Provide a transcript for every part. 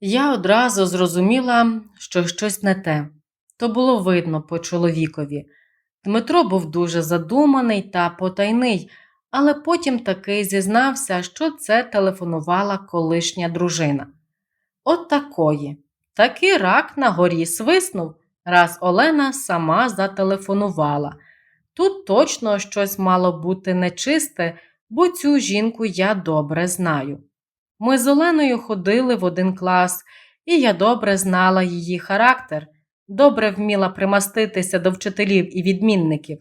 Я одразу зрозуміла, що щось не те. То було видно по чоловікові. Дмитро був дуже задуманий та потайний, але потім таки зізнався, що це телефонувала колишня дружина. От такої. Такий рак на горі свиснув, раз Олена сама зателефонувала. Тут точно щось мало бути нечисте, бо цю жінку я добре знаю. Ми з Оленою ходили в один клас, і я добре знала її характер, добре вміла примаститися до вчителів і відмінників,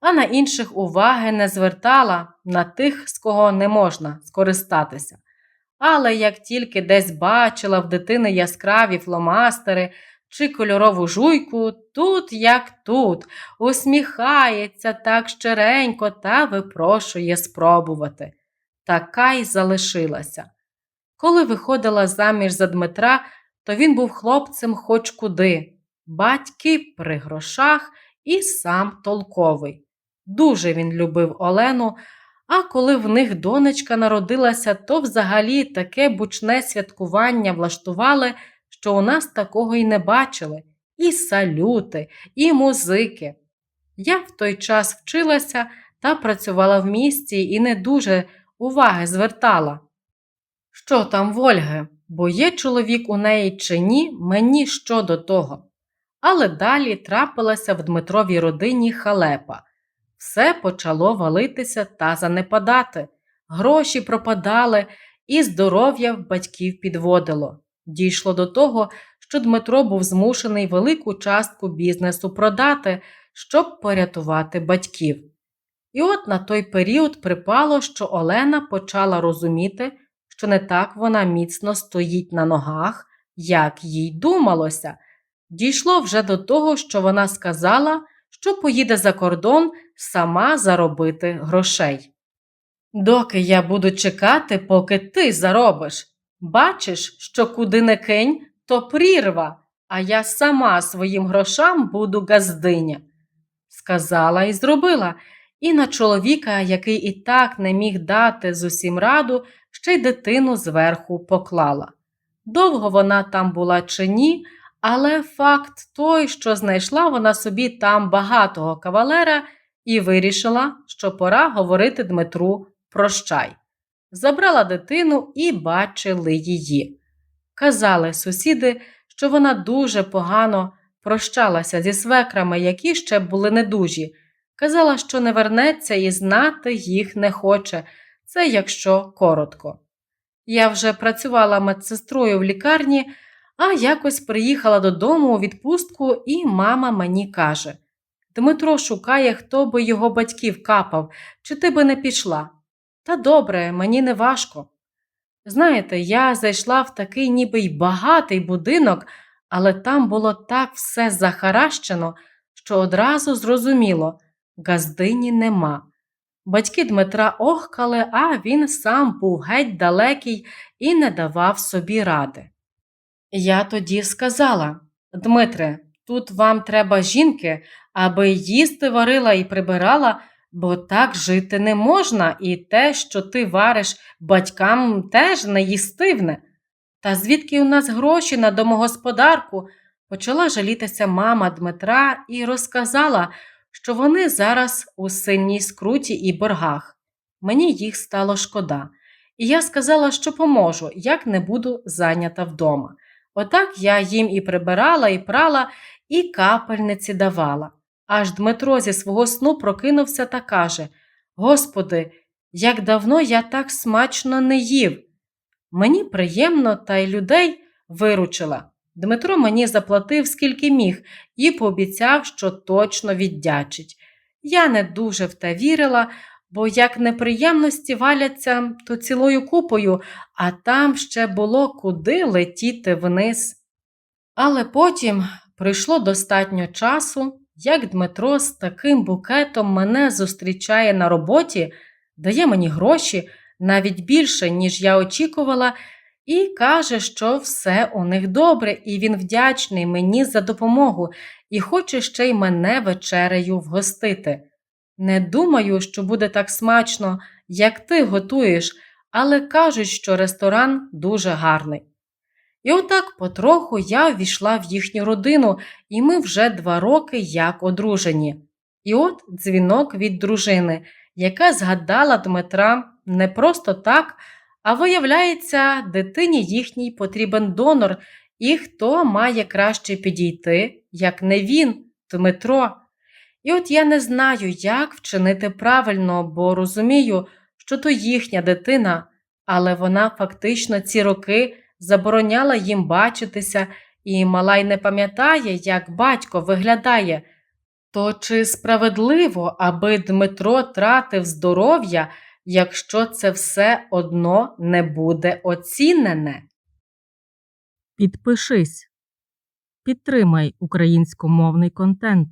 а на інших уваги не звертала на тих, з кого не можна скористатися. Але як тільки десь бачила в дитини яскраві фломастери чи кольорову жуйку, тут як тут, усміхається так щиренько та випрошує спробувати. Така й залишилася. Коли виходила заміж за Дмитра, то він був хлопцем хоч куди, батьки при грошах і сам толковий. Дуже він любив Олену, а коли в них донечка народилася, то взагалі таке бучне святкування влаштували, що у нас такого й не бачили і салюти, і музики. Я в той час вчилася та працювала в місті і не дуже уваги звертала. Що там в бо є чоловік у неї чи ні, мені що до того. Але далі трапилася в Дмитровій родині халепа. Все почало валитися та занепадати. Гроші пропадали, і здоров'я в батьків підводило. Дійшло до того, що Дмитро був змушений велику частку бізнесу продати, щоб порятувати батьків. І от на той період припало, що Олена почала розуміти, що не так вона міцно стоїть на ногах, як їй думалося. Дійшло вже до того, що вона сказала, що поїде за кордон сама заробити грошей. Доки я буду чекати, поки ти заробиш. Бачиш, що куди не кинь, то прірва, а я сама своїм грошам буду газдиня. Сказала і зробила, і на чоловіка, який і так не міг дати з усім раду, ще й дитину зверху поклала. Довго вона там була чи ні, але факт той, що знайшла вона собі там багатого кавалера і вирішила, що пора говорити Дмитру прощай. Забрала дитину і бачили її. Казали сусіди, що вона дуже погано прощалася зі свекрами, які ще були недужі. Казала, що не вернеться і знати їх не хоче, це якщо коротко. Я вже працювала медсестрою в лікарні, а якось приїхала додому у відпустку, і мама мені каже: Дмитро шукає, хто би його батьків капав, чи ти би не пішла. Та добре, мені не важко. Знаєте, я зайшла в такий ніби й багатий будинок, але там було так все захаращено, що одразу зрозуміло газдині нема. Батьки Дмитра охкали, а він сам був геть далекий і не давав собі ради. Я тоді сказала Дмитре, тут вам треба жінки, аби їсти варила і прибирала, бо так жити не можна, і те, що ти вариш батькам, теж не їстивне. Та звідки у нас гроші на домогосподарку? Почала жалітися мама Дмитра і розказала, що вони зараз у сильній скруті і боргах. Мені їх стало шкода. І я сказала, що поможу, як не буду зайнята вдома. Отак я їм і прибирала, і прала, і капельниці давала. Аж Дмитро зі свого сну прокинувся та каже: Господи, як давно я так смачно не їв. Мені приємно та й людей виручила. Дмитро мені заплатив скільки міг і пообіцяв, що точно віддячить. Я не дуже в те вірила, бо як неприємності валяться, то цілою купою, а там ще було куди летіти вниз. Але потім пройшло достатньо часу, як Дмитро з таким букетом мене зустрічає на роботі, дає мені гроші навіть більше, ніж я очікувала, і каже, що все у них добре, і він вдячний мені за допомогу і хоче ще й мене вечерею вгостити. Не думаю, що буде так смачно, як ти готуєш, але кажуть, що ресторан дуже гарний. І отак потроху я ввійшла в їхню родину, і ми вже два роки як одружені. І от дзвінок від дружини, яка згадала Дмитра не просто так, а виявляється, дитині їхній потрібен донор, і хто має краще підійти, як не він, Дмитро. І от я не знаю, як вчинити правильно, бо розумію, що то їхня дитина, але вона фактично ці роки забороняла їм бачитися, і мала й не пам'ятає, як батько виглядає. То чи справедливо, аби Дмитро тратив здоров'я, якщо це все одно не буде оцінене? Підпишись. Підтримай українськомовний контент.